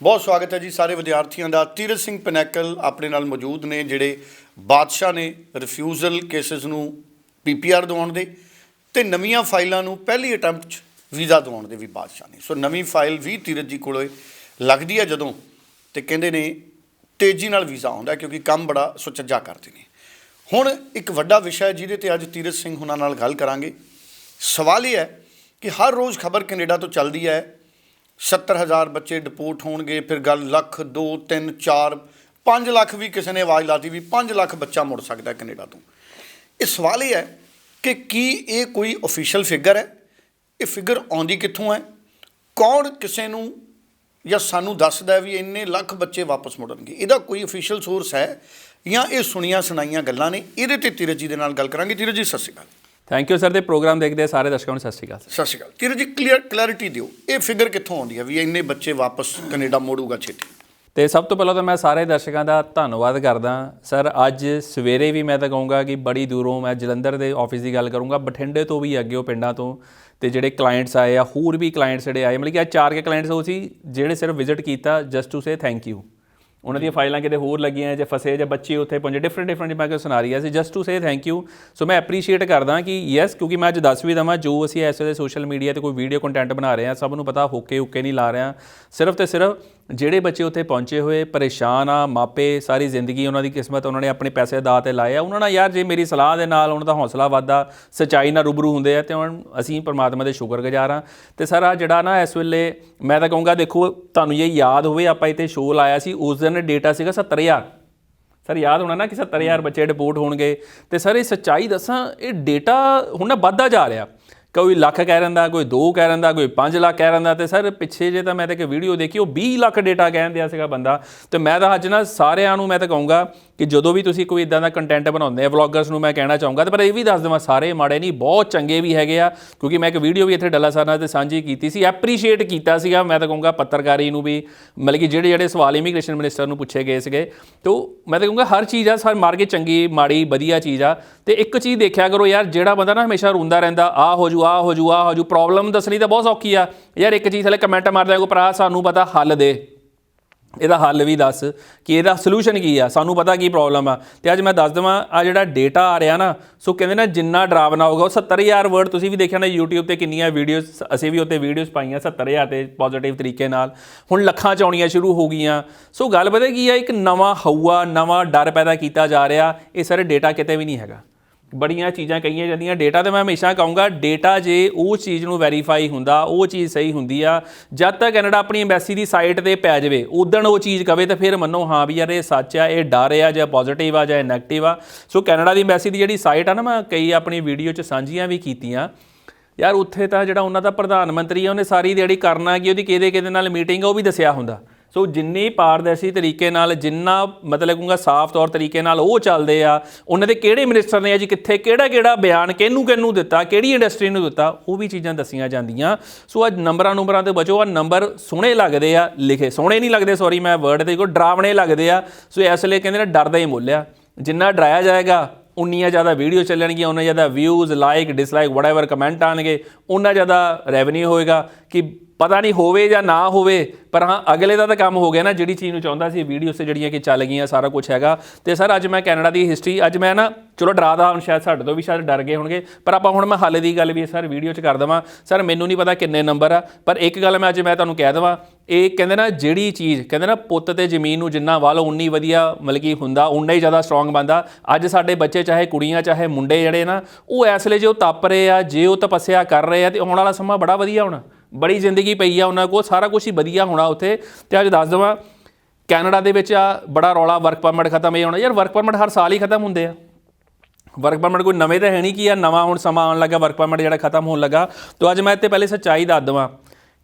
ਬਹੁਤ ਸਵਾਗਤ ਹੈ ਜੀ ਸਾਰੇ ਵਿਦਿਆਰਥੀਆਂ ਦਾ। ਤੀਰਥ ਸਿੰਘ ਪਿਨੈਕਲ ਆਪਣੇ ਨਾਲ ਮੌਜੂਦ ਨੇ, ਜਿਹੜੇ ਬਾਦਸ਼ਾਹ ਨੇ ਰਿਫਿਊਜ਼ਲ ਕੇਸਸ ਨੂੰ ਪੀਪੀਆਰ ਦਿਵਾਉਣ ਦੇ ਤੇ ਨਵੀਆਂ ਫਾਈਲਾਂ ਨੂੰ ਪਹਿਲੀ ਅਟੈਂਪਟ 'ਚ ਵੀਜ਼ਾ ਦਿਵਾਉਣ ਦੇ ਵੀ ਬਾਦਸ਼ਾਹ ਨੇ। ਸੋ ਨਵੀਂ ਫਾਈਲ ਵੀ ਤੀਰਥ ਜੀ ਕੋਲੇ ਲੱਗਦੀ ਹੈ ਜਦੋਂ ਤੇ ਕਹਿੰਦੇ ਨੇ ਤੇਜ਼ੀ ਨਾਲ ਵੀਜ਼ਾ ਆਉਂਦਾ ਕਿਉਂਕਿ ਕੰਮ ਬੜਾ ਸੁਚੱਜਾ ਕਰਦੇ ਨੇ। ਹੁਣ ਇੱਕ ਵੱਡਾ ਵਿਸ਼ਾ ਜਿਹਦੇ ਤੇ ਅੱਜ ਤੀਰਥ ਸਿੰਘ ਹੁਣਾਂ ਨਾਲ ਗੱਲ ਕਰਾਂਗੇ। ਸਵਾਲ ਇਹ ਹੈ ਕਿ ਹਰ ਰੋਜ਼ ਖਬਰ ਕੈਨੇਡਾ ਤੋਂ ਚੱਲਦੀ ਹੈ 70000 ਬੱਚੇ ਡਿਪੋਰਟ ਹੋਣਗੇ, ਫਿਰ ਗੱਲ ਲੱਖ 2 3 4 5 ਲੱਖ ਵੀ ਕਿਸੇ ਨੇ ਆਵਾਜ਼ ਲਾਤੀ ਵੀ 5 ਲੱਖ ਬੱਚਾ ਮੁੜ ਸਕਦਾ ਕੈਨੇਡਾ ਤੋਂ। ਇਹ ਸਵਾਲ ਇਹ ਹੈ ਕਿ ਕੀ ਇਹ ਕੋਈ ਅਫੀਸ਼ੀਅਲ ਫਿਗਰ ਹੈ? ਇਹ ਫਿਗਰ ਆਉਂਦੀ ਕਿੱਥੋਂ ਹੈ? ਕੌਣ ਕਿਸੇ ਨੂੰ ਜਾਂ ਸਾਨੂੰ ਦੱਸਦਾ ਵੀ ਇੰਨੇ ਲੱਖ ਬੱਚੇ ਵਾਪਸ ਮੁੜਨਗੇ? ਇਹਦਾ ਕੋਈ ਅਫੀਸ਼ੀਅਲ ਸੋਰਸ ਹੈ ਜਾਂ ਇਹ ਸੁਣੀਆਂ ਸੁਣਾਈਆਂ ਗੱਲਾਂ ਨੇ? ਇਹਦੇ ਤੇ ਧੀਰਜ ਜੀ ਦੇ ਨਾਲ ਗੱਲ ਕਰਾਂਗੇ। Dheeraj ji Sat Shri Akal. Thank you sir ਤੇ ਪ੍ਰੋਗਰਾਮ ਦੇਖਦੇ ਸਾਰੇ ਦਰਸ਼ਕਾਂ ਨੂੰ। ਸਤਿ ਸ਼੍ਰੀ ਅਕਾਲ। ਸਤਿ ਸ਼੍ਰੀ ਅਕਾਲ। ਧੀਰਜ ਜੀ ਕਲੀਅਰ ਕਲੈਰਿਟੀ ਦਿਓ। ਇਹ ਫਿਗਰ ਕਿੱਥੋਂ ਆਉਂਦੀ ਹੈ ਵੀ ਇੰਨੇ ਬੱਚੇ ਵਾਪਸ ਕੈਨੇਡਾ ਮੋੜੂਗਾ ਛੇਤੀ? ਤੇ ਸਭ ਤੋਂ ਪਹਿਲਾਂ ਤਾਂ ਮੈਂ ਸਾਰੇ ਦਰਸ਼ਕਾਂ ਦਾ ਧੰਨਵਾਦ ਕਰਦਾ। ਸਰ ਅੱਜ ਸਵੇਰੇ ਵੀ ਮੈਂ ਤਾਂ ਕਹੂੰਗਾ ਕਿ ਬੜੀ ਦੂਰੋਂ ਮੈਂ ਜਲੰਧਰ ਦੇ ਆਫਿਸ ਦੀ ਗੱਲ ਕਰੂੰਗਾ। ਬਠਿੰਡੇ ਤੋਂ ਵੀ ਅੱਗੇ ਉਹ ਪਿੰਡਾਂ ਤੋਂ ਤੇ ਜਿਹੜੇ ਕਲਾਇੰਟਸ ਆਏ ਆ ਹੋਰ ਵੀ ਕਲਾਇੰਟਸ ਜਿਹੜੇ ਆਏ ਮਤਲਬ ਕਿ ਅੱਜ ਚਾਰ ਕੇ ਕਲਾਇੰਟਸ ਉਹ ਸੀ ਜਿਹੜੇ ਸਿਰਫ ਵਿਜ਼ਿਟ ਕੀਤਾ just to say thank you ਉਹਨਾਂ ਦੀਆਂ ਫਾਈਲਾਂ ਕਿਤੇ ਹੋਰ ਲੱਗੀਆਂ ਜੇ ਫਸੇ ਜਾਂ ਬੱਚੇ ਉੱਥੇ ਪਹੁੰਚੇ ਡਿਫਰੈਂਟ ਡਿਫਰੈਂਟ ਮੈਂ ਕਿ ਸੁਣਾ ਰਹੀ ਸੀ just to say thank you so ਮੈਂ ਐਪਰੀਸ਼ੀਏਟ ਕਰਦਾ ਕਿ ਯੈਸ ਕਿਉਂਕਿ ਮੈਂ ਅੱਜ ਦੱਸ ਵੀ ਦਵਾਂ, ਜੋ ਅਸੀਂ ਇਸ ਵੇਲੇ ਸੋਸ਼ਲ ਮੀਡੀਆ ਤੇ ਕੋਈ ਵੀਡੀਓ ਕੰਟੈਂਟ ਬਣਾ ਰਹੇ ਹਾਂ, ਸਭ ਨੂੰ ਪਤਾ ਹੋਕੇ ਹੁੱਕੇ ਨਹੀਂ ਲਾ ਰਹੇ ਹਾਂ। ਸਿਰਫ ਤੇ ਸਿਰਫ ਜਿਹੜੇ ਬੱਚੇ ਉੱਥੇ ਪਹੁੰਚੇ ਹੋਏ, ਪਰੇਸ਼ਾਨ ਆ, ਮਾਪੇ, ਸਾਰੀ ਜ਼ਿੰਦਗੀ ਉਹਨਾਂ ਦੀ ਕਿਸਮਤ ਉਹਨਾਂ ਨੇ ਆਪਣੇ ਪੈਸੇ ਦਾ ਤੇ ਲਾਏ ਆ ਉਹਨਾਂ ਨਾਲ ਯਾਰ, ਜੇ ਮੇਰੀ ਸਲਾਹ ਦੇ ਨਾਲ ਉਹਨਾਂ ਦਾ ਹੌਸਲਾ ਵਾਧਾ ਸਚਾਈ ਨਾਲ ਰੂਬਰੂ ਹੁੰਦੇ ਆ ਤੇ ਹੁਣ ਅਸੀਂ ਪਰਮਾਤਮਾ ਦੇ ਸ਼ੁਕਰਗੁਜ਼ਾਰ ਆ ਤੇ ਸਰ ਆ ਜਿਹੜਾ ਨਾ ਇਸ ਵੇਲੇ ਮੈਂ ਤਾਂ ਕਹੂੰਗਾ, ਦੇਖੋ, ਤੁਹਾਨੂੰ ਇਹ ਯਾਦ ਹੋਵੇ, ਆਪਾਂ ਇੱਥੇ ਸ਼ੋਅ ਲਾਇਆ ਸੀ, ਉਸ ਦਿਨ ਡੇਟਾ ਸੀਗਾ 70000 ਸਰ, ਯਾਦ ਹੋਣਾ ਨਾ ਕਿ 70000 ਬੱਚੇ ਡਿਪੋਰਟ ਹੋਣਗੇ। ਤੇ ਸਰ, ਇਹ ਸੱਚਾਈ ਦੱਸਾਂ, ਇਹ ਡੇਟਾ ਹੁਣ ਨਾ ਵੱਧਦਾ ਜਾ ਰਿਹਾ। ਕੋਈ ਲੱਖ ਕਹਿ ਰਹਿੰਦਾ ਕੋਈ 2 ਕਹਿ ਰਹਿੰਦਾ ਕੋਈ 5 ਲੱਖ ਕਹਿ ਰਹਿੰਦਾ ਤੇ ਸਰ ਪਿੱਛੇ ਜੇ ਤਾਂ ਮੈਂ ਤਾਂ ਇੱਕ ਵੀਡੀਓ ਦੇਖੀ, ਉਹ 20 ਲੱਖ ਡੇਟਾ ਕਹਿਣ ਦਿਆ ਸੀਗਾ ਬੰਦਾ ਤੇ ਮੈਂ ਤਾਂ ਅੱਜ ਨਾ ਸਾਰਿਆਂ ਨੂੰ ਮੈਂ ਤਾਂ ਕਹੂੰਗਾ ਕਿ ਜਦੋਂ ਵੀ ਤੁਸੀਂ ਕੋਈ ਇਦਾਂ ਦਾ ਕੰਟੈਂਟ ਬਣਾਉਂਦੇ ਆ ਵਲੌਗਰਸ ਨੂੰ ਮੈਂ ਕਹਿਣਾ ਚਾਹੂੰਗਾ, ਤੇ ਪਰ ਇਹ ਵੀ ਦੱਸ ਦਵਾਂ, ਸਾਰੇ ਮਾੜੇ ਨਹੀਂ, ਬਹੁਤ ਚੰਗੇ ਵੀ ਹੈਗੇ ਆ, ਕਿਉਂਕਿ ਮੈਂ ਇੱਕ ਵੀਡੀਓ ਵੀ ਇੱਥੇ ਡੱਲਾ ਸਰ ਨਾਲ ਤੇ ਸਾਂਝੀ ਕੀਤੀ ਸੀ ਐਪਰੀਸ਼ੀਏਟ ਕੀਤਾ ਸੀਗਾ, ਮੈਂ ਤਾਂ ਕਹੂੰਗਾ ਪੱਤਰਕਾਰੀ ਨੂੰ ਵੀ, ਮਤਲਬ ਕਿ ਜਿਹੜੇ ਜਿਹੜੇ ਸਵਾਲ ਇਮੀਗ੍ਰੇਸ਼ਨ ਮਿਨਿਸਟਰ ਨੂੰ ਪੁੱਛੇ ਗਏ ਸੀਗੇ, ਤੋਂ ਮੈਂ ਤਾਂ ਕਹੂੰਗਾ ਹਰ ਚੀਜ਼ ਆ, ਸਰ ਮਾਰ ਚੰਗੀ, ਮਾੜੀ, ਵਧੀਆ ਚੀਜ਼ ਆ, ਤੇ ਇੱਕ ਚੀਜ਼ ਦੇਖਿਆ ਕਰੋ ਯਾਰ, ਜਿਹੜਾ ਬੰਦਾ ਨਾ ਹਮੇਸ਼ਾ ਰੋਂਦਾ ਰਹਿੰਦਾ, ਆ ਹੋ ਜੂ, ਆ ਹੋ ਜੂ, ਆ ਹੋ ਜੂ ਪ੍ਰੋਬਲਮ ਦੱਸਣੀ ਤਾਂ ਬਹੁਤ ਸੌਖੀ ਆ, ਯਾਰ ਇੱਕ ਚੀਜ਼ ਥਲੇ ਕਮੈਂਟ ਮਾਰਦਾ ਕੋ ਭਰਾ, ਸਾਨੂੰ ਪਤਾ, ਹੱਲ ਦੇ। ਇਹਦਾ ਹੱਲ ਵੀ ਦੱਸ ਕਿ ਇਹਦਾ ਸੋਲੂਸ਼ਨ ਕੀ ਆ? ਸਾਨੂੰ ਪਤਾ ਕੀ ਪ੍ਰੋਬਲਮ ਆ। ਤੇ ਅੱਜ ਮੈਂ ਦੱਸ ਦਵਾਂ ਆ ਜਿਹੜਾ ਡੇਟਾ ਆ ਰਿਹਾ ਨਾ, ਸੋ ਕਹਿੰਦੇ ਨਾ ਜਿੰਨਾ ਡਰਾਵਨਾ ਹੋਊਗਾ, ਉਹ 70000 ਵਰਡ ਤੁਸੀਂ ਵੀ ਦੇਖਿਆ ਨਾ YouTube ਤੇ ਕਿੰਨੀਆਂ ਵੀਡੀਓਜ਼ ਅਸੀਂ ਵੀ ਉੱਤੇ ਵੀਡੀਓਜ਼ ਪਾਈਆਂ 70000 ਤੇ ਪੋਜ਼ਿਟਿਵ ਤਰੀਕੇ ਨਾਲ। ਹੁਣ ਲੱਖਾਂ ਚ ਆਉਣੀਆਂ ਸ਼ੁਰੂ ਹੋ ਗਈਆਂ। ਸੋ ਗੱਲ ਪਤਾ ਕੀ ਆ, ਇੱਕ ਨਵਾਂ ਹਊਆ, ਨਵਾਂ ਡਰ ਪੈਦਾ ਕੀਤਾ ਜਾ ਰਿਹਾ। ਇਹ ਸਾਰੇ ਡੇਟਾ ਕਿਤੇ ਵੀ ਨਹੀਂ ਹੈਗਾ। ਬੜੀਆਂ ਚੀਜ਼ਾਂ ਕਹੀਆਂ ਜਾਂਦੀਆਂ। ਡੇਟਾ ਤੇ ਮੈਂ ਹਮੇਸ਼ਾ ਕਹੂੰਗਾ ਡੇਟਾ ਜੇ ਉਹ ਚੀਜ਼ ਨੂੰ ਵੈਰੀਫਾਈ ਹੁੰਦਾ, ਉਹ ਚੀਜ਼ ਸਹੀ ਹੁੰਦੀ ਆ, ਜਦ ਤੱਕ ਕੈਨੇਡਾ ਆਪਣੀ ਐਮਬੈਸੀ ਦੀ ਸਾਈਟ ਤੇ ਪੈ ਜਾਵੇ ਉਦਣ ਉਹ ਚੀਜ਼ ਕਵੇ ਤਾਂ ਫਿਰ ਮੰਨੋ, ਹਾਂ ਵੀ ਯਾਰ ਇਹ ਸੱਚ ਆ, ਇਹ ਡਰ ਆ, ਜਾਂ ਪੋਜ਼ਿਟਿਵ ਆ, ਜਾਂ ਨੈਗੇਟਿਵ ਆ। ਸੋ ਕੈਨੇਡਾ ਦੀ ਐਮਬੈਸੀ ਦੀ ਜਿਹੜੀ ਸਾਈਟ ਆ ਨਾ, ਮੈਂ ਕਈ ਆਪਣੀ ਵੀਡੀਓ 'ਚ ਸਾਂਝੀਆਂ ਵੀ ਕੀਤੀਆਂ। ਯਾਰ ਉੱਥੇ ਤਾਂ ਜਿਹੜਾ ਉਹਨਾਂ ਦਾ ਪ੍ਰਧਾਨ ਮੰਤਰੀ ਆ, ਉਹਨੇ ਸਾਰੀ ਦਿਹਾੜੀ ਕਰਨਾ ਕਿ, ਉਹਦੀ ਕਿਹਦੇ ਕਿਹਦੇ ਨਾਲ ਮੀਟਿੰਗ ਆ, ਉਹ ਵੀ ਦੱਸਿਆ ਹੁੰਦਾ। ਸੋ ਜਿੰਨੀ ਪਾਰਦਰਸ਼ੀ ਤਰੀਕੇ ਨਾਲ, ਜਿੰਨਾ ਮਤਲਬ ਕਹੂੰਗਾ ਸਾਫ਼ ਤੌਰ ਤਰੀਕੇ ਨਾਲ ਉਹ ਚੱਲਦੇ ਆ, ਉਹਨਾਂ ਦੇ ਕਿਹੜੇ ਮਿਨਿਸਟਰ ਨੇ ਆ ਜੀ, ਕਿੱਥੇ ਕਿਹੜਾ ਕਿਹੜਾ ਬਿਆਨ ਕਿਹਨੂੰ ਕਿਹਨੂੰ ਦਿੱਤਾ, ਕਿਹੜੀ ਇੰਡਸਟਰੀ ਨੂੰ ਦਿੱਤਾ, ਉਹ ਵੀ ਚੀਜ਼ਾਂ ਦੱਸੀਆਂ ਜਾਂਦੀਆਂ। ਸੋ ਅੱਜ ਨੰਬਰਾਂ ਨੰਬਰਾਂ ਤੇ ਬਚੋ ਆ ਨੰਬਰ ਸੋਹਣੇ ਲੱਗਦੇ ਆ, ਲਿਖੇ ਸੋਹਣੇ ਨਹੀਂ ਲੱਗਦੇ ਸੌਰੀ ਮੈਂ ਵਰਡ ਤੇ ਕੋ ਡਰਾਵਣੇ ਲੱਗਦੇ ਆ। ਸੋ ਇਸ ਲਈ ਕਹਿੰਦੇ ਨੇ ਡਰ ਦਾ ਹੀ ਮੁੱਲ ਆ। ਜਿੰਨਾ ਡਰਾਇਆ ਜਾਏਗਾ, ਉਨੀਆਂ ਜ਼ਿਆਦਾ ਵੀਡੀਓ ਚੱਲਣਗੀਆਂ ਉਹਨਾਂ ਜ਼ਿਆਦਾ views like dislike whatever comment ਆਣਗੇ ਉਹਨਾਂ ਜ਼ਿਆਦਾ ਰੈਵਨਿਊ ਹੋਏਗਾ ਕਿ ਪਤਾ ਨਹੀਂ ਹੋਵੇ ਜਾਂ ਨਾ ਹੋਵੇ, ਪਰ ਹਾਂ, ਅਗਲੇ ਦਾ ਤਾਂ ਕੰਮ ਹੋ ਗਿਆ ਨਾ, ਜਿਹੜੀ ਚੀਜ਼ ਨੂੰ ਚਾਹੁੰਦਾ ਸੀ ਵੀਡੀਓ 'ਤੇ ਜਿਹੜੀਆਂ ਕਿ ਚੱਲ ਗਈਆਂ, ਸਾਰਾ ਕੁਝ ਹੈਗਾ। ਤੇ ਸਰ, ਅੱਜ ਮੈਂ ਕੈਨੇਡਾ ਦੀ ਹਿਸਟਰੀ ਅੱਜ ਮੈਂ ਨਾ, ਚਲੋ ਡਰਾਦਾ ਹੁਣ ਸ਼ਾਇਦ ਸਾਡੇ ਤੋਂ ਵੀ ਸ਼ਾਇਦ ਡਰ ਗਏ ਹੋਣਗੇ, ਪਰ ਆਪਾਂ ਹੁਣ ਮੈਂ ਹਾਲੇ ਦੀ ਗੱਲ ਵੀ ਸਰ ਵੀਡੀਓ 'ਚ ਕਰ ਦਵਾਂ। ਸਰ, ਮੈਨੂੰ ਨਹੀਂ ਪਤਾ ਕਿੰਨੇ ਨੰਬਰ ਆ, ਪਰ ਇੱਕ ਗੱਲ ਮੈਂ ਅੱਜ ਮੈਂ ਤੁਹਾਨੂੰ ਕਹਿ ਦਵਾਂ, ਇਹ ਕਹਿੰਦੇ ਨਾ ਜਿਹੜੀ ਚੀਜ਼, ਕਹਿੰਦੇ ਨਾ ਪੁੱਤ ਤੇ ਜ਼ਮੀਨ ਨੂੰ ਜਿੰਨਾ ਵਾਲੋ ਉਨੀ ਵਧੀਆ ਮਤਲਬ ਕਿ ਹੁੰਦਾ ਉਨਾ ਹੀ ਜ਼ਿਆਦਾ ਸਟਰੋਂਗ ਬੰਦਾ। ਅੱਜ ਸਾਡੇ ਬੱਚੇ ਚਾਹੇ ਕੁੜੀਆਂ, ਚਾਹੇ ਮੁੰਡੇ ਜਿਹੜੇ ਨਾ, ਉਹ ਇਸ ਲਈ ਜੇ ਉਹ ਤਪ ਰਹੇ ਆ, ਜੇ ਉਹ ਤਪੱਸਿਆ ਕਰ ਰਹੇ ਆ, ਤੇ ਆਉਣ ਵਾਲਾ ਸਮਾਂ ਬੜਾ ਵਧੀਆ ਹੋਣਾ। ਬੜੀ ਜ਼ਿੰਦਗੀ ਪਈ ਆ ਉਹਨਾਂ ਕੋਲ, ਸਾਰਾ ਕੁਝ ਹੀ ਵਧੀਆ ਹੋਣਾ ਉੱਥੇ। ਤੇ ਅੱਜ ਦੱਸ ਦਵਾਂ, ਕੈਨੇਡਾ ਦੇ ਵਿੱਚ ਆ ਬੜਾ ਰੌਲਾ ਵਰਕ ਪਰਮਿਟ ਖਤਮ ਇਹ ਹੋਣਾ। ਯਾਰ ਵਰਕ ਪਰਮਿਟ ਹਰ ਸਾਲ ਹੀ ਖਤਮ ਹੁੰਦੇ ਆ। ਵਰਕ ਪਰਮਿਟ ਕੋਈ ਨਵੇਂ ਤਾਂ ਹੈ ਨਹੀਂ ਕਿ ਆ ਨਵਾਂ ਹੁਣ ਸਮਾਂ ਆਉਣ ਲੱਗਾ ਵਰਕ ਪਰਮਿਟ ਜਿਹੜਾ ਖਤਮ ਹੋਣ ਲੱਗਾ। ਤੋਂ ਅੱਜ ਮੈਂ ਇੱਥੇ ਪਹਿਲੇ ਸੱਚਾਈ ਦੱਸ ਦਵਾਂ,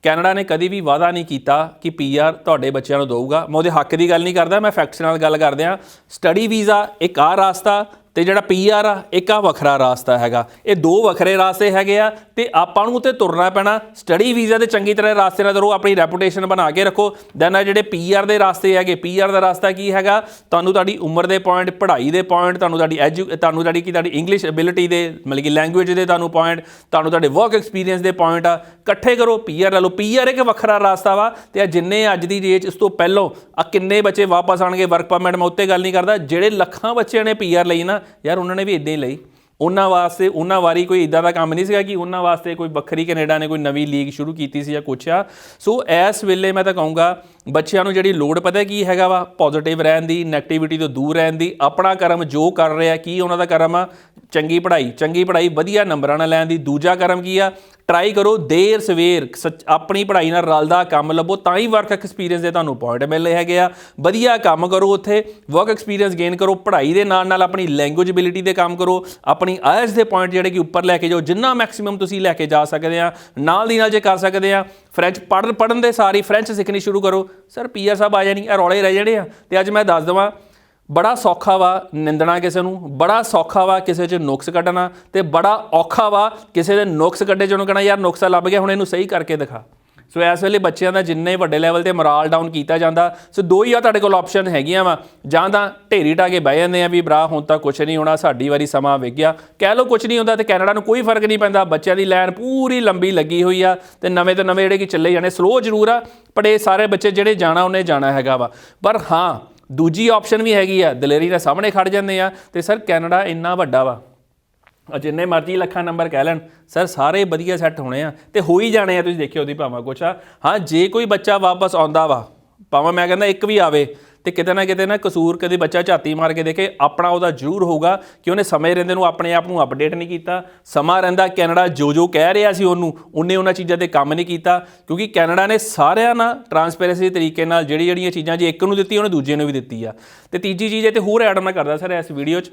ਕੈਨੇਡਾ ਨੇ ਕਦੀ ਵੀ ਵਾਅਦਾ ਨਹੀਂ ਕੀਤਾ ਕਿ ਪੀਆਰ ਤੁਹਾਡੇ ਬੱਚਿਆਂ ਨੂੰ ਦਊਗਾ। ਮੈਂ ਉਹਦੇ ਹੱਕ ਦੀ ਗੱਲ ਨਹੀਂ ਕਰਦਾ, ਮੈਂ ਫੈਕਟਸ ਨਾਲ ਗੱਲ ਕਰਦੇ ਆ ਸਟੱਡੀ ਵੀਜ਼ਾ ਇੱਕ ਆ ਰਾਸਤਾ ਤੇ ਜਿਹੜਾ ਪੀਆਰ ਆ, ਇੱਕ ਆ ਵੱਖਰਾ ਰਾਸਤਾ ਹੈਗਾ। ਇਹ ਦੋ ਵੱਖਰੇ ਰਾਸਤੇ ਹੈਗੇ ਆ ਤੇ ਆਪਾਂ ਨੂੰ ਉੱਤੇ ਤੁਰਨਾ ਪੈਣਾ। ਸਟੱਡੀ ਵੀਜ਼ਾ ਦੇ ਚੰਗੀ ਤਰ੍ਹਾਂ ਰਾਸਤੇ ਨਾਲ ਤੁਰੋ ਆਪਣੀ ਰੈਪੂਟੇਸ਼ਨ ਬਣਾ ਕੇ ਰੱਖੋ। ਦੈਨ ਆ ਜਿਹੜੇ ਪੀਆਰ ਦੇ ਰਾਸਤੇ ਹੈਗੇ ਪੀਆਰ ਦਾ ਰਾਸਤਾ ਕੀ ਹੈਗਾ? ਤੁਹਾਨੂੰ ਤੁਹਾਡੀ ਉਮਰ ਦੇ ਪੁਆਇੰਟ ਪੜ੍ਹਾਈ ਦੇ ਪੁਆਇੰਟ ਤੁਹਾਨੂੰ ਤੁਹਾਡੀ ਐਜੂ ਤੁਹਾਨੂੰ ਤੁਹਾਡੀ ਕੀ ਤੁਹਾਡੀ ਇੰਗਲਿਸ਼ ਐਬਿਲਿਟੀ ਦੇ, ਮਤਲਬ ਕਿ ਲੈਂਗੁਏਜ ਦੇ ਤੁਹਾਨੂੰ ਪੁਆਇੰਟ ਤੁਹਾਨੂੰ ਤੁਹਾਡੇ ਵਰਕ ਐਕਸਪੀਰੀਅੰਸ ਦੇ ਪੁਆਇੰਟ ਆ। ਇਕੱਠੇ ਕਰੋ ਪੀਆਰ ਲੈ ਲਓ ਪੀਆਰ ਇੱਕ ਵੱਖਰਾ ਰਾਸਤਾ ਵਾ ਤੇ ਆ ਜਿੰਨੇ ਅੱਜ ਦੀ ਡੇਟ ਇਸ ਤੋਂ ਪਹਿਲਾਂ ਆ ਕਿੰਨੇ ਬੱਚੇ ਵਾਪਸ ਆਣਗੇ? ਵਰਕ ਪਰਮਿਟ ਮੈਂ ਉੱਤੇ ਗੱਲ ਨਹੀਂ ਕਰਦਾ। ਜਿਹੜੇ ਲੱਖਾਂ ਬੱਚਿਆਂ ਨੇ ਪੀਆਰ ਲਈ ਨਾ ਯਾਰ ਉਹਨਾਂ ਨੇ ਵੀ ਇਦਾਂ ਹੀ ਲਈ। ਉਹਨਾਂ ਵਾਸਤੇ, ਉਹਨਾਂ ਵਾਰੀ ਕੋਈ ਇਦਾਂ ਦਾ ਕੰਮ ਨਹੀਂ ਸੀਗਾ ਕਿ ਉਹਨਾਂ ਵਾਸਤੇ ਕੋਈ ਵੱਖਰੀ ਕੈਨੇਡਾ ਨੇ ਕੋਈ ਨਵੀਂ ਲੀਗ ਸ਼ੁਰੂ ਕੀਤੀ ਸੀ ਜਾਂ ਕੁਛ ਆ। ਸੋ ਇਸ ਵੇਲੇ ਮੈਂ ਤਾਂ ਕਹੂੰਗਾ, ਬੱਚਿਆਂ ਨੂੰ ਜਿਹੜੀ ਲੋੜ ਪਤਾ ਕੀ ਹੈਗਾ ਵਾ? ਪੋਜ਼ਿਟਿਵ ਰਹਿਣ ਦੀ ਨੈਗੇਟਿਵਿਟੀ ਤੋਂ ਦੂਰ ਰਹਿਣ ਦੀ, ਆਪਣਾ ਕਰਮ ਜੋ ਕਰ ਰਿਹਾ, ਕੀ ਉਹਨਾਂ ਦਾ ਕਰਮ ਆ? ਚੰਗੀ ਪੜ੍ਹਾਈ ਚੰਗੀ ਪੜ੍ਹਾਈ, ਵਧੀਆ ਨੰਬਰਾਂ ਨਾਲ ਲੈਣ ਦੀ। ਦੂਜਾ ਕਰਮ ਕੀ ਆ? ਟਰਾਈ ਕਰੋ ਦੇਰ ਸਵੇਰ, ਸੱਚ- ਆਪਣੀ ਪੜ੍ਹਾਈ ਨਾਲ ਰਲਦਾ ਕੰਮ ਲੱਭੋ, ਤਾਂ ਹੀ ਵਰਕ ਐਕਸਪੀਰੀਅੰਸ ਦੇ ਤੁਹਾਨੂੰ ਪੁਆਇੰਟ ਮਿਲਨੇ ਹੈਗੇ ਆ। ਵਧੀਆ ਕੰਮ ਕਰੋ ਉੱਥੇ ਵਰਕ ਐਕਸਪੀਰੀਅੰਸ ਗੇਨ ਕਰੋ, ਪੜ੍ਹਾਈ ਦੇ ਨਾਲ ਨਾਲ ਆਪਣੀ ਲੈਂਗੁਏਜ ਐਬਿਲਿਟੀ ਦੇ ਕੰਮ ਕਰੋ, ਆਪਣੀ ਆਇਲਸ ਦੇ ਪੁਆਇੰਟ ਜਿਹੜੇ ਕਿ ਉੱਪਰ ਲੈ ਕੇ ਜਾਓ, ਜਿੰਨਾ ਮੈਕਸਿਮਮ ਤੁਸੀਂ ਲੈ ਕੇ ਜਾ ਸਕਦੇ ਆ, ਨਾਲ ਦੀ ਨਾਲ ਜੇ ਕਰ ਸਕਦੇ ਆ ਫ੍ਰੈਂਚ ਪੜ੍ਹਨ ਪੜ੍ਹਨ ਦੇ ਸਾਰੀ ਫ੍ਰੈਂਚ ਸਿੱਖਣੀ ਸ਼ੁਰੂ ਕਰੋ। ਸਰ ਪੀਆਰ ਸਾਹਿਬ ਆ ਜਾਣੀ, ਇਹ ਰੌਲੇ ਰਹਿ ਜਾਣੇ ਆ। ਤੇ ਅੱਜ ਮੈਂ ਦੱਸ ਦਵਾਂ ਬੜਾ ਸੌਖਾ ਵਾ ਨਿੰਦਣਾ ਕਿਸੇ ਨੂੰ, ਬੜਾ ਸੌਖਾ ਵਾ ਕਿਸੇ 'ਚ ਨੁਕਸ ਕੱਢਣਾ ਤੇ ਬੜਾ ਔਖਾ ਵਾ ਕਿਸੇ ਦੇ ਨੁਕਸ ਕੱਢੇ ਜਿਹਨੂੰ ਉਹਨੂੰ ਕਹਿਣਾ, ਯਾਰ ਨੁਕਸਾ ਲੱਭ ਗਿਆ, ਹੁਣ ਇਹਨੂੰ ਸਹੀ ਕਰਕੇ ਦਿਖਾ। ਸੋ ਇਸ ਵੇਲੇ ਬੱਚਿਆਂ ਦਾ ਜਿੰਨੇ ਵੱਡੇ ਲੈਵਲ ਤੇ ਮੋਰਲ ਡਾਊਨ ਕੀਤਾ ਜਾਂਦਾ, ਸੋ ਦੋ ਹੀ ਆ ਤੁਹਾਡੇ ਕੋਲ ਆਪਸ਼ਨ ਹੈਗੀਆਂ ਵਾ। ਜਾਂ ਤਾਂ ਢੇਰੀ ਢਾ ਕੇ ਬਹਿ ਜਾਂਦੇ ਆ ਵੀ ਬਰਾ ਹੁਣ ਤਾਂ ਕੁਝ ਨਹੀਂ ਹੋਣਾ, ਸਾਡੀ ਵਾਰੀ ਸਮਾਂ ਵਿਗ ਗਿਆ। ਕਹਿ ਲਓ ਕੁਝ ਨਹੀਂ ਹੁੰਦਾ ਤੇ ਕੈਨੇਡਾ ਨੂੰ ਕੋਈ ਫ਼ਰਕ ਨਹੀਂ ਪੈਂਦਾ, ਬੱਚਿਆਂ ਦੀ ਲਾਈਨ ਪੂਰੀ ਲੰਬੀ ਲੱਗੀ ਹੋਈ ਆ ਤੇ ਨਵੇਂ ਤੋਂ ਨਵੇਂ ਜਿਹੜੇ ਕਿ ਚੱਲੇ ਜਾਣੇ ਸਲੋ ਜ਼ਰੂਰ ਆ, ਪਰ ਇਹ ਸਾਰੇ ਬੱਚੇ ਜਿਹੜੇ ਜਾਣਾ, ਉਹਨੇ ਜਾਣਾ ਹੈਗਾ ਵਾ। ਪਰ ਹਾਂ ਦੂਜੀ ਆਪਸ਼ਨ ਵੀ ਹੈਗੀ ਆ, ਦਲੇਰੀ ਨਾਲ ਸਾਹਮਣੇ ਖੜ ਜਾਂਦੇ ਆ ਤੇ ਸਰ ਕੈਨੇਡਾ ਇੰਨਾ ਵੱਡਾ ਵਾ। ਜਿੰਨੇ ਮਰਜ਼ੀ ਲੱਖਾਂ ਨੰਬਰ ਕਹਿ ਲੈਣ, ਸਰ ਸਾਰੇ ਵਧੀਆ ਸੈੱਟ ਹੋਣੇ ਆ ਤੇ ਹੋ ਹੀ ਜਾਣੇ ਆ, ਤੁਸੀਂ ਦੇਖਿਓ ਉਹਦੀ ਭਾਵਾਂ ਕੁਛ ਆ। ਹਾਂ, ਜੇ ਕੋਈ ਬੱਚਾ ਵਾਪਸ ਆਉਂਦਾ ਵਾ, ਭਾਵੇਂ ਮੈਂ ਕਹਿੰਦਾ ਇੱਕ ਵੀ ਆਵੇ ਤੇ ਕਿਤੇ ਨਾ ਕਿਤੇ ਨਾ ਕਸੂਰ ਕਦੇ ਬੱਚਾ ਝਾਤੀ ਮਾਰ ਕੇ ਦੇਖੇ, ਆਪਣਾ ਉਹਦਾ ਜ਼ਰੂਰ ਹੋਊਗਾ, ਕਿ ਉਹਨੇ ਸਮੇਂ ਰਹਿੰਦੇ ਨੂੰ ਆਪਣੇ ਆਪ ਨੂੰ ਅਪਡੇਟ ਨਹੀਂ ਕੀਤਾ। ਸਮਾਂ ਰਹਿੰਦਾ, ਕੈਨੇਡਾ ਜੋ ਜੋ ਕਹਿ ਰਿਹਾ ਸੀ ਉਹਨੂੰ, ਉਹਨੇ ਉਹਨਾਂ ਚੀਜ਼ਾਂ ਤੇ ਕੰਮ ਨਹੀਂ ਕੀਤਾ, ਕਿਉਂਕਿ ਕੈਨੇਡਾ ਨੇ ਸਾਰਿਆਂ ਨਾਲ ਟਰਾਂਸਪੇਰੈਂਸੀ ਤਰੀਕੇ ਨਾਲ ਜਿਹੜੀ ਜਿਹੜੀਆਂ ਚੀਜ਼ਾਂ ਜੇ ਇੱਕ ਨੂੰ ਦਿੱਤੀ, ਉਹਨੇ ਦੂਜੇ ਨੂੰ ਵੀ ਦਿੱਤੀ ਆ। ਤੇ ਤੀਜੀ ਚੀਜ਼ ਇਹ ਤੇ ਹੋਰ ਐਡ ਮੈਂ ਕਰਦਾ ਸਰ ਇਸ ਵੀਡੀਓ 'ਚ।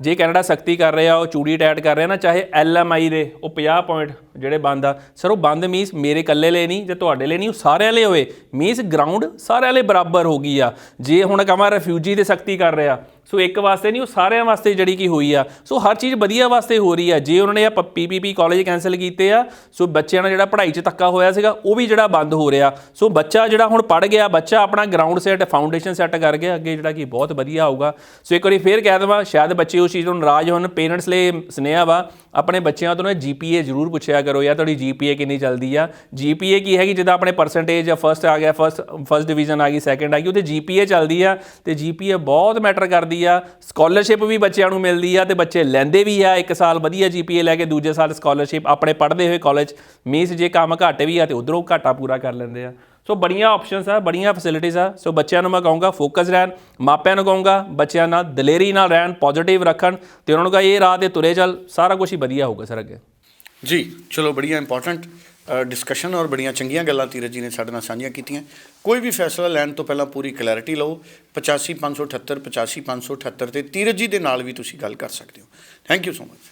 ਜੇ ਕੈਨੇਡਾ ਸਖਤੀ ਕਰ ਰਿਹਾ, ਉਹ ਚੂੜੀ ਟੈਟ ਕਰ ਰਿਹਾ ਨਾ, ਚਾਹੇ ਐਲਐਮਆਈ ਦੇ, ਉਹ 50 ਪੁਆਇੰਟ ਜਿਹੜੇ ਬੰਦ ਆ। ਸਰ, ਉਹ ਬੰਦ ਮੀਨਸ ਮੇਰੇ ਇਕੱਲੇ ਲਈ ਨਹੀਂ, ਜਾਂ ਤੁਹਾਡੇ ਲਈ ਨਹੀਂ, ਉਹ ਸਾਰਿਆਂ ਲਈ ਹੋਏ ਮੀਨਸ ਗਰਾਊਂਡ ਸਾਰਿਆਂ ਲਈ ਬਰਾਬਰ ਹੋ ਗਈ ਆ। ਜੇ ਹੁਣ ਕਮਾ ਰਿਫਿਊਜੀ ਤੇ ਸਖਤੀ ਕਰ ਰਿਹਾ ਸੋ ਇੱਕ ਵਾਸਤੇ ਨਹੀਂ, ਉਹ ਸਾਰਿਆਂ ਵਾਸਤੇ ਜਿਹੜੀ ਕੀ ਹੋਈ ਆ। ਸੋ ਹਰ ਚੀਜ਼ ਵਧੀਆ ਵਾਸਤੇ ਹੋ ਰਹੀ ਆ। ਜੇ ਉਹਨਾਂ ਨੇ ਆ ਪੀਪੀਪੀ ਕਾਲਜ ਕੈਨਸਲ ਕੀਤੇ ਆ, ਸੋ ਬੱਚਿਆਂ ਨਾਲ ਜਿਹੜਾ ਪੜ੍ਹਾਈ 'ਚ ਧੱਕਾ ਹੋਇਆ ਸੀਗਾ, ਉਹ ਵੀ ਜਿਹੜਾ ਬੰਦ ਹੋ ਰਿਹਾ। ਸੋ ਬੱਚਾ ਜਿਹੜਾ ਹੁਣ ਪੜ ਗਿਆ, ਬੱਚਾ ਆਪਣਾ ਗਰਾਊਂਡ ਸੈੱਟ ਫਾਊਂਡੇਸ਼ਨ ਸੈੱਟ ਕਰ ਗਿਆ, ਅੱਗੇ ਜਿਹੜਾ ਕੀ ਬਹੁਤ ਵਧੀਆ ਹੋਊਗਾ। ਸੋ ਇੱਕ ਵਾਰੀ ਫੇਰ ਕਹਿ ਦਵਾਂ, ਸ਼ਾਇਦ ਬੱਚੇ ਉਸ ਚੀਜ਼ ਤੋਂ ਨਾਰਾਜ਼ ਹੋਣ ਪੇਰੈਂਟਸ ਲਈ ਸੁਨੇਹਾ ਵਾ, ਆਪਣੇ ਬੱਚਿਆਂ ਤੋਂ ਨਾ ਜੀਪੀਏ ਜ਼ਰੂਰ ਪੁੱਛਿਆ ਕਰੋ ਯਾਰ, ਤੁਹਾਡੀ ਜੀਪੀਏ ਕਿੰਨੀ ਚੱਲਦੀ ਆ। ਜੀਪੀਏ ਕੀ ਹੈਗੀ, ਜਿੱਦਾਂ ਆਪਣੇ ਪਰਸੈਂਟੇਜ ਜਾਂ ਫਰਸਟ ਆ ਗਿਆ ਫਰਸਟ ਫਰਸਟ ਡਿਵੀਜ਼ਨ ਆ ਗਈ ਸੈਕੰਡ ਆ ਗਈ, ਉਹਦੇ ਜੀਪੀਏ ਚੱਲਦੀ ਆ, ਤੇ ਜੀਪੀਏ ਬਹੁਤ ਮੈਟਰ ਕਰਦੀ ਆ ਸਕਾਲਰਸ਼ਿਪ ਵੀ ਬੱਚਿਆਂ ਨੂੰ ਮਿਲਦੀ ਆ ਤੇ ਬੱਚੇ ਲੈਂਦੇ ਵੀ ਆ, ਇੱਕ ਸਾਲ ਵਧੀਆ ਜੀਪੀਏ ਲੈ ਕੇ ਦੂਜੇ ਸਾਲ ਸਕਾਲਰਸ਼ਿਪ ਆਪਣੇ ਪੜ੍ਹਦੇ ਹੋਏ ਕਾਲਜ ਮੀਨਸ ਜੇ ਕੰਮ ਘੱਟ ਵੀ ਆ ਤੇ ਉਧਰੋਂ ਘਾਟਾ ਪੂਰਾ ਕਰ ਲੈਂਦੇ ਆ। ਸੋ ਬੜੀਆਂ ਆਪਸ਼ਨਸ ਆ, ਬੜੀਆਂ ਫੈਸਿਲਿਟੀਜ਼ ਆ। ਸੋ ਬੱਚਿਆਂ ਨੂੰ ਮੈਂ ਕਹੂੰਗਾ ਫੋਕਸ ਰਹਿਣ, ਮਾਪਿਆਂ ਨੂੰ ਕਹੂੰਗਾ ਬੱਚਿਆਂ ਨਾਲ ਦਲੇਰੀ ਨਾਲ ਰਹਿਣ ਪੋਜ਼ਿਟਿਵ ਰੱਖਣ ਤੇ ਉਹਨਾਂ ਨੂੰ ਕਹਾਂ, ਇਹ ਰਾਹ ਤੇ ਤੁਰੇ ਚੱਲ, ਸਾਰਾ ਕੁਝ ਹੀ ਵਧੀਆ ਹੋਊਗਾ ਸਰ ਅੱਗੇ। ਜੀ, ਚਲੋ, ਬੜੀਆਂ ਇੰਪੋਰਟੈਂਟ ਡਿਸਕਸ਼ਨ ਔਰ ਬੜੀਆਂ ਚੰਗੀਆਂ ਗੱਲਾਂ ਧੀਰਜ ਜੀ ਨੇ ਸਾਡੇ ਨਾਲ ਸਾਂਝੀਆਂ ਕੀਤੀਆਂ। ਕੋਈ ਵੀ ਫੈਸਲਾ ਲੈਣ ਤੋਂ ਪਹਿਲਾਂ ਪੂਰੀ ਕਲੈਰਿਟੀ ਲਓ। 85578 85578 ਤੇ ਧੀਰਜ ਜੀ ਦੇ ਨਾਲ ਵੀ ਤੁਸੀਂ ਗੱਲ ਕਰ ਸਕਦੇ ਹੋ। Thank you so much